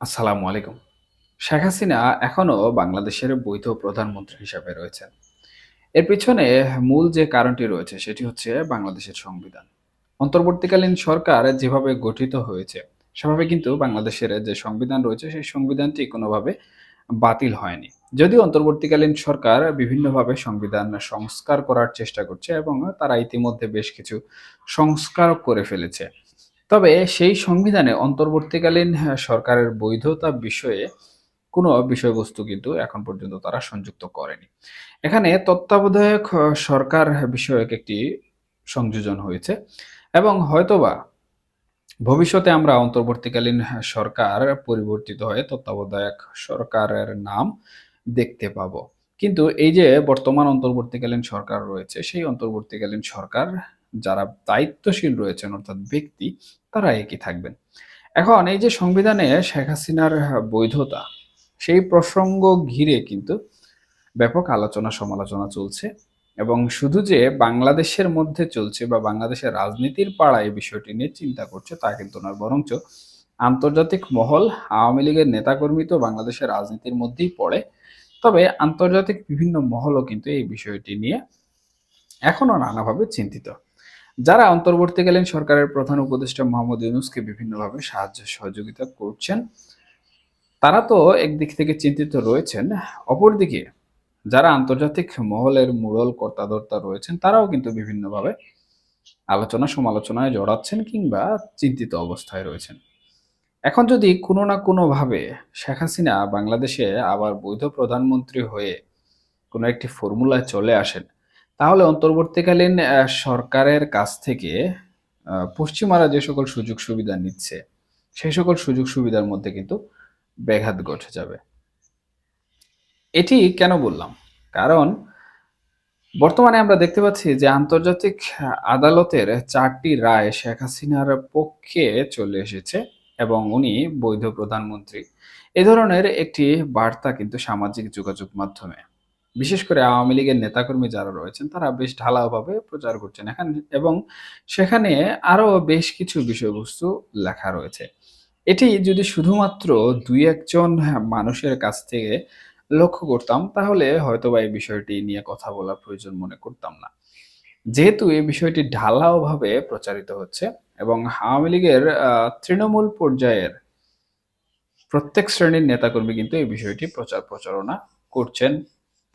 আসসালামু আলাইকুম। শেখ হাসিনা এখনও বাংলাদেশের বৈধ প্রধানমন্ত্রী হিসাবে রয়েছেন। এর পিছনে মূল যে কারণটি রয়েছে সেটি হচ্ছে বাংলাদেশের সংবিধান। অন্তর্বর্তীকালীন সরকার যেভাবে গঠিত হয়েছে, সেভাবে কিন্তু বাংলাদেশের যে সংবিধান রয়েছে সেই সংবিধানটি কোনোভাবে বাতিল হয়নি। যদিও অন্তর্বর্তীকালীন সরকার বিভিন্নভাবে সংবিধান সংস্কার করার চেষ্টা করছে এবং তারা ইতিমধ্যে বেশ কিছু সংস্কারও করে ফেলেছে। তবে সেই সংবিধানে অন্তর্বর্তীকালীন হ্যাঁ, সরকারের বৈধতা বিষয়ে কোনো বিষয়বস্তু কিন্তু এখন পর্যন্ত তারা সংযুক্ত করেনি। এখানে তত্ত্বাবধায়ক সরকার বিষয়ক একটি সংযোজন হয়েছে এবং হয়তোবা ভবিষ্যতে আমরা অন্তর্বর্তীকালীন হ্যাঁ, সরকার পরিবর্তিত হয়ে তত্ত্বাবধায়ক সরকারের নাম দেখতে পাবো। কিন্তু এই যে বর্তমান অন্তর্বর্তীকালীন সরকার রয়েছে, সেই অন্তর্বর্তীকালীন সরকার যারা দায়িত্বশীল রয়েছেন অর্থাৎ ব্যক্তি, তারা একই থাকবেন। এখন এই যে সংবিধানে শেখ হাসিনার বৈধতা, সেই প্রসঙ্গ ঘিরে কিন্তু ব্যাপক আলোচনা সমালোচনা চলছে এবং শুধু যে বাংলাদেশের মধ্যে চলছে বা বাংলাদেশের রাজনীতির পাড়ায় এই বিষয়টি নিয়ে চিন্তা করছে তা কিন্তু নয়। বরঞ্চ আন্তর্জাতিক মহল, আওয়ামী লীগের নেতাকর্মী তো বাংলাদেশের রাজনীতির মধ্যেই পড়ে। তবে আন্তর্জাতিক বিভিন্ন মহলও কিন্তু এই বিষয়টি নিয়ে এখনও নানাভাবে চিন্তিত। যারা অন্তর্বর্তীকালীন সরকারের প্রধান উপদেষ্টা মোহাম্মদ ইউনূসকে বিভিন্নভাবে সাহায্য সহযোগিতা করছেন, তারা তো একদিক থেকে চিন্তিত রয়েছেন। অপরদিকে যারা আন্তর্জাতিক মহলের মূরল কর্তাধর্তা রয়েছেন, তারাও কিন্তু বিভিন্নভাবে আলোচনা সমালোচনায় জড়াচ্ছেন কিংবা চিন্তিত অবস্থায় রয়েছেন। এখন যদি কোনো না কোনোভাবে শেখ হাসিনা বাংলাদেশে আবার বৈধ প্রধানমন্ত্রী হয়ে কোনো একটি ফর্মুলায় চলে আসেন, তাহলে অন্তর্বর্তীকালীন সরকারের কাছ থেকে পশ্চিমারা যে সকল সুযোগ সুবিধা নিচ্ছে, সেই সকল সুযোগ সুবিধার মধ্যে কিন্তু ব্যাঘাত ঘটে যাবে। এটি কেন বললাম? কারণ বর্তমানে আমরা দেখতে পাচ্ছি যে আন্তর্জাতিক আদালতের চারটি রায় শেখ হাসিনার পক্ষে চলে এসেছে এবং উনি বৈধ প্রধানমন্ত্রী। এ ধরনের একটি বার্তা কিন্তু সামাজিক যোগাযোগ মাধ্যমে, বিশেষ করে আওয়ামী লীগের নেতাকর্মী যারা রয়েছেন তারা বেশ ঢালাওভাবে প্রচার করছেন এখান এবং সেখানে আরও বেশ কিছু বিষয়বস্তু লেখা রয়েছে। এটি যদি শুধুমাত্র দুই একজন মানুষের কাছ থেকে লক্ষ্য করতাম তাহলে হয়তোবা এই বিষয়টি নিয়ে কথা বলার প্রয়োজন মনে করতাম না। যেহেতু এই বিষয়টি ঢালাওভাবে প্রচারিত হচ্ছে এবং আওয়ামী লীগের তৃণমূল পর্যায়ের প্রত্যেক শ্রেণির নেতাকর্মী কিন্তু এই বিষয়টি প্রচার প্রচারণা করছেন,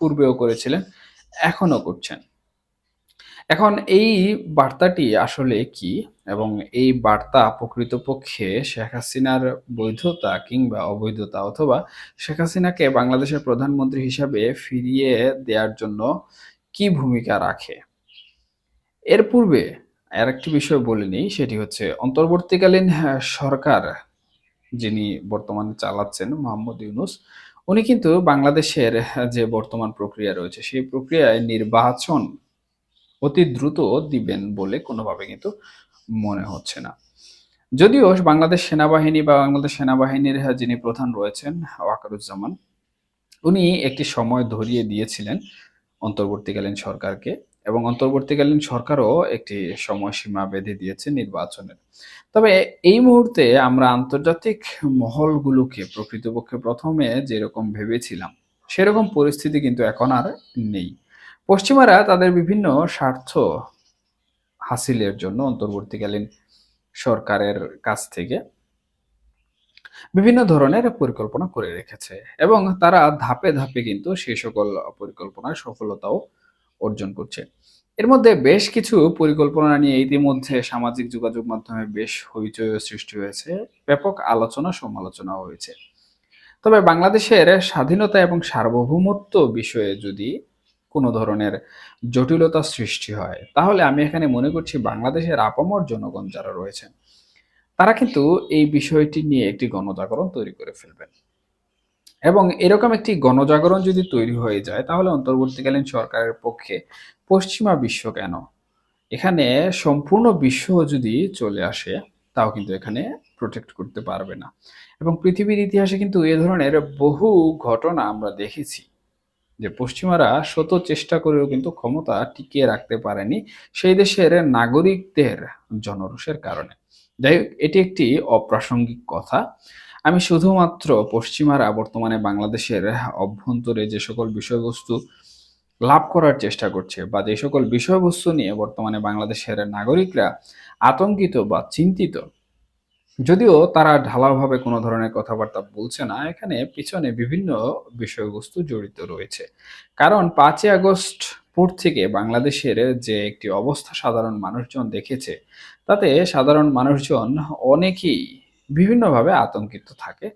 পূর্বেও করেছিলেন, এখনও করছেন। এখন এই বার্তাটি আসলে কি? এবং এই বার্তা প্রকৃতপক্ষে শেখ হাসিনার বৈধতা কিংবা অবৈধতা অথবা শেখ হাসিনাকে বাংলাদেশের প্রধানমন্ত্রী হিসাবে ফিরিয়ে দেয়ার জন্য কি ভূমিকা রাখে? এর পূর্বে আরেকটি বিষয় বলে নেই সেটি হচ্ছে অন্তর্বর্তীকালীন হ্যাঁ, সরকার যিনি বর্তমানে চালাচ্ছেন মোহাম্মদ ইউনূস, উনি কিন্তু বাংলাদেশের যে বর্তমান প্রক্রিয়া রয়েছে সেই প্রক্রিয়ায় নির্বাচন অতি দ্রুত দিবেন বলে কোনোভাবে কিন্তু মনে হচ্ছে না। যদিও বাংলাদেশ সেনাবাহিনী বা বাংলাদেশ সেনাবাহিনীর যিনি প্রধান রয়েছেন ওয়াকারুজ্জামান, উনি একটি সময় ধরিয়ে দিয়েছিলেন অন্তর্বর্তীকালীন সরকারকে এবং অন্তর্বর্তীকালীন সরকারও একটি সময়সীমা বেঁধে দিয়েছে নির্বাচনের। তবে এই মুহূর্তে আমরা আন্তর্জাতিক মহলগুলোকে প্রকৃতপক্ষে প্রথমে যেরকম ভেবেছিলাম, সেরকম পরিস্থিতি কিন্তু এখন আর নেই। পশ্চিমারা তাদের বিভিন্ন স্বার্থ হাসিলের জন্য অন্তর্বর্তীকালীন সরকারের কাছ থেকে বিভিন্ন ধরনের পরিকল্পনা করে রেখেছে এবং তারা ধাপে, ধাপে কিন্তু সেই সকল পরিকল্পনার সফলতাও অর্জন করছে। এর মধ্যে বেশ কিছু পরিকল্পনা নিয়ে ইতিমধ্যে সামাজিক যোগাযোগ মাধ্যমে বেশ হইচইও সৃষ্টি হয়েছে। ব্যাপক আলোচনা সমালোচনাও হয়েছে। তবে বাংলাদেশের স্বাধীনতা এবং সার্বভৌমত্ব বিষয়ে যদি কোনো ধরনের জটিলতা সৃষ্টি হয়, তাহলে আমি এখানে মনে করছি বাংলাদেশের আপামর জনগণ যারা রয়েছেন, তারা কিন্তু এই বিষয়টি নিয়ে একটি গণজাগরণ তৈরি করে ফেলবেন। এবং এরকম একটি গণজাগরণ যদি তৈরি হয়ে যায় তাহলে অন্তর্বর্তীকালীন সরকারের পক্ষে পশ্চিমা বিশ্ব কেন? এখানে সম্পূর্ণ বিশ্ব যদি চলে আসে, তাও কিন্তু এখানে প্রোটেক্ট করতে পারবে না। এবং পৃথিবীর ইতিহাসে কিন্তু এ ধরনের বহু ঘটনা আমরা দেখেছি। যে পশ্চিমারা শত চেষ্টা করেও কিন্তু ক্ষমতা টিকিয়ে রাখতে পারেনি সেই দেশের নাগরিকদের জনরোষের কারণে। যাই এটি একটি অপ্রাসঙ্গিক কথা। আমি শুধুমাত্র পশ্চিমারা বর্তমানে বাংলাদেশের অভ্যন্তরে যে সকল বিষয়বস্তু লাভ করার চেষ্টা করছে বা যে সকল বিষয়বস্তু নিয়ে বর্তমানে বাংলাদেশের নাগরিকরা আতঙ্কিত বা চিন্তিত, যদিও তারা ঢালাওভাবে কোনো ধরনের কথাবার্তা বলছে না, এখানে পিছনে বিভিন্ন বিষয়বস্তু জড়িত রয়েছে। কারণ পাঁচই আগস্ট পর থেকে বাংলাদেশের যে একটি অবস্থা সাধারণ মানুষজন দেখেছে, তাতে সাধারণ মানুষজন অনেকেই বিভিন্নভাবে আতঙ্কিত থাকে।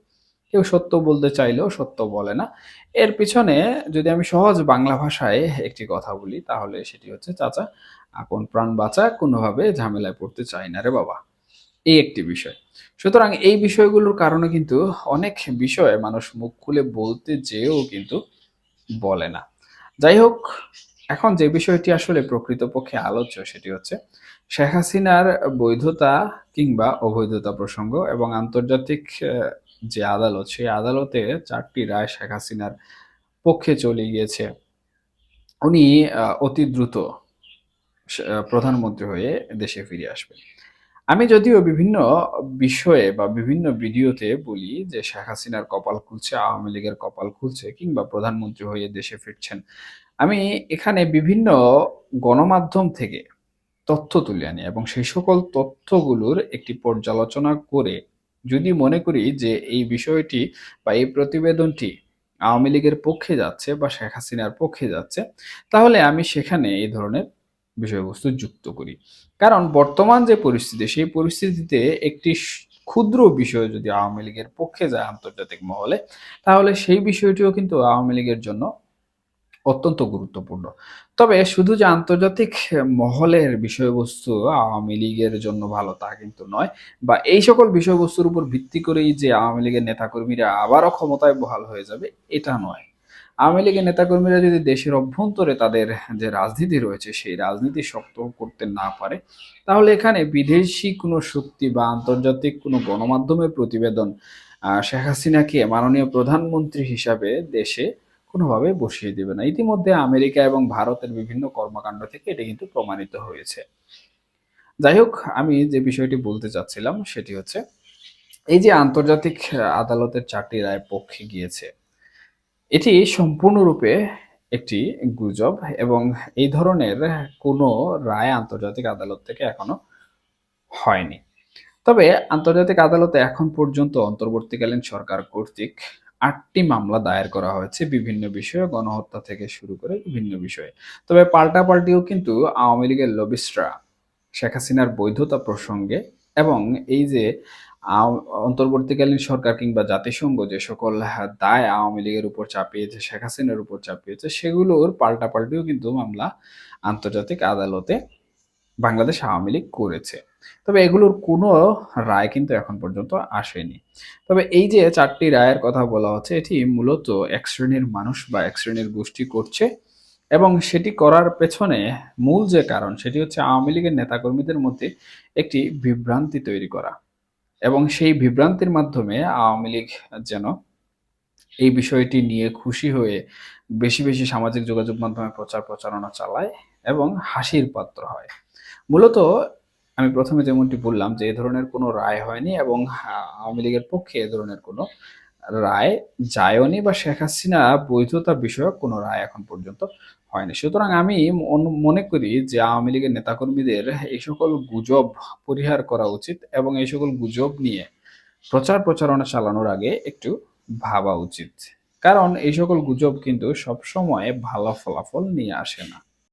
কেউ সত্য বলতে চাইলেও সত্য বলে না। এর পিছনে যদি আমি সহজ বাংলা ভাষায় একটি কথা বলি, তাহলে সেটি হচ্ছে, চাচা, আপন প্রাণ বাঁচা, কোনোভাবে ঝামেলায় পড়তে চাই না রে বাবা। এই একটি বিষয়। সুতরাং এই বিষয়গুলোর কারণে কিন্তু অনেক বিষয়ে মানুষ মুখ খুলে বলতে যেও কিন্তু বলে না। যাই হোক এখন যে বিষয়টি আসলে প্রকৃতপক্ষে আলোচ্য সেটি হচ্ছে শেখ হাসিনার বৈধতা কিংবা অবৈধতা প্রসঙ্গ এবং আন্তর্জাতিক যে আদালত, সেই আদালতে চারটি রায় শেখ হাসিনার পক্ষে চলে গিয়েছে। উনি অতি দ্রুত প্রধানমন্ত্রী হয়ে দেশে ফিরে আসবেন। আমি যদিও বিভিন্ন বিষয়ে বা বিভিন্ন ভিডিওতে বলি যে শেখ হাসিনার কপাল খুলছে, আওয়ামী লীগের কপাল খুলছে কিংবা প্রধানমন্ত্রী হয়ে দেশে ফিরছেন আমি এখানে বিভিন্ন গণমাধ্যম থেকে তথ্য তুলে আনি এবং সেই সকল তথ্যগুলোর একটি পর্যালোচনা করে যদি মনে করি যে এই বিষয়টি বা এই প্রতিবেদনটি আওয়ামী লীগের পক্ষে যাচ্ছে বা শেখ হাসিনার পক্ষে যাচ্ছে, তাহলে আমি সেখানে এই ধরনের বিষয়বস্তু যুক্ত করি। কারণ বর্তমান যে পরিস্থিতি, সেই পরিস্থিতিতে একটি ক্ষুদ্র বিষয় যদি আওয়ামী লীগের পক্ষে যায় আন্তর্জাতিক মহলে, তাহলে সেই বিষয়টিও কিন্তু আওয়ামী লীগের জন্য অত্যন্ত গুরুত্বপূর্ণ। তবে শুধু যে আন্তর্জাতিক মহলের বিষয়বস্তু আওয়ামী লীগের জন্য ভালো তা কিন্তু নয়, বা এই সকল বিষয়বস্তুর উপর ভিত্তি করেই যে আওয়ামী লীগের নেতাকর্মীরা আবারও ক্ষমতায় বহাল হয়ে যাবে, এটা নয়। আওয়ামী লীগের নেতাকর্মীরা যদি দেশের অভ্যন্তরে তাদের যে রাজনীতি রয়েছে, সেই রাজনীতি শক্ত করতে না পারে, তাহলে এখানে বিদেশি কোনো শক্তি বা আন্তর্জাতিক কোনো গণমাধ্যমের প্রতিবেদন শেখ হাসিনাকে মাননীয় প্রধানমন্ত্রী হিসাবে দেশে কোনোভাবে বসিয়ে দেবে না। ইতিমধ্যে আমেরিকা এবং ভারতের বিভিন্ন কর্মকাণ্ড থেকে এটা কিন্তু প্রমাণিত হয়েছে। যাই হোক, আমি যে বিষয়টি বলতে চাচ্ছিলাম সেটি হচ্ছে, এই যে আন্তর্জাতিক আদালতের চারটি রায় পক্ষে গিয়েছে, এটি সম্পূর্ণরূপে একটি গুজব এবং এই ধরনের কোনো রায় আন্তর্জাতিক আদালত থেকে এখনও হয়নি। তবে আন্তর্জাতিক আদালতে এখন পর্যন্ত অন্তর্বর্তীকালীন সরকার কর্তৃক আটটি মামলা দায়ের করা হয়েছে বিভিন্ন বিষয়ে, গণহত্যা থেকে শুরু করে বিভিন্ন বিষয়ে। তবে পাল্টাপাল্টিও কিন্তু আওয়ামী লীগের লবিস্টরা শেখ হাসিনার বৈধতা প্রসঙ্গে এবং এই যে অন্তর্বর্তীকালীন সরকার কিংবা জাতিসংঘ যে সকল দায় আওয়ামী লীগের উপর চাপিয়েছে, শেখ হাসিনার উপর চাপিয়েছে, সেগুলোর পাল্টাপাল্টিও কিন্তু মামলা আন্তর্জাতিক আদালতে বাংলাদেশ আওয়ামী লীগ করেছে। তবে এগুলোর কোনো রায় কিন্তু এখন পর্যন্ত আসেনি। তবে এই যে চারটি রায়ের কথা বলা হচ্ছে, এটি মূলত এক শ্রেণির মানুষ বা এক শ্রেণির গোষ্ঠী করছে এবং সেটি করার পেছনে মূল যে কারণ, সেটি হচ্ছে আওয়ামী লীগের নেতাকর্মীদের মধ্যে একটি বিভ্রান্তি তৈরি করা এবং সেই বিভ্রান্তির মাধ্যমে আওয়ামী লীগ যেন এই বিষয়টি নিয়ে খুশি হয়ে বেশি বেশি সামাজিক যোগাযোগ মাধ্যমে প্রচার প্রচারণা চালায় এবং হাসির পাত্র হয়। মূলত আমি প্রথমে যেমনটি বললাম যে এ ধরনের কোনো রায় হয়নি এবং আওয়ামী লীগের পক্ষে এ ধরনের কোনো রায় যায়নি বা শেখ হাসিনা বৈধতা বিষয়ক কোনো রায় এখন পর্যন্ত হয়নি। সুতরাং আমি মনে করি যে আওয়ামী লীগের নেতাকর্মীদের এই সকল গুজব পরিহার করা উচিত এবং এই সকল গুজব নিয়ে প্রচার প্রচারণা চালানোর আগে একটু ভাবা উচিত। কারণ এই সকল গুজব কিন্তু সবসময় ভালো ফলাফল নিয়ে আসে না।